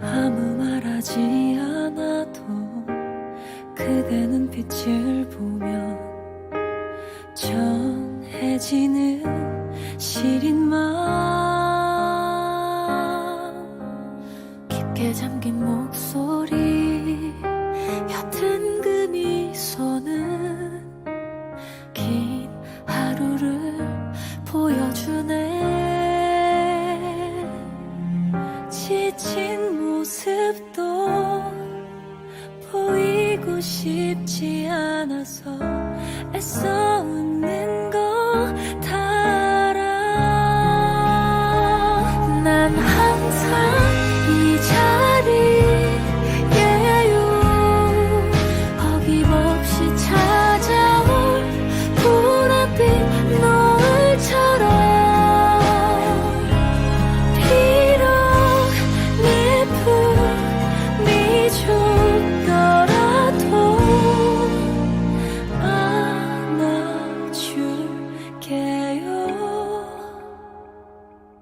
아무 말하지 않아도 그대 눈빛을 보면 전해지는 시린 마음. 깊게 잠긴 목소리 옅은 그 미소는 긴 하루를 보여주네. 지친 모습도 보이고 싶지 않아서 애써 웃는